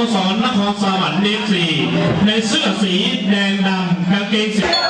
โมสรนครสวรรค์เอฟซีในเสื้อสีแดงดำกางเกงสี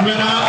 Amen.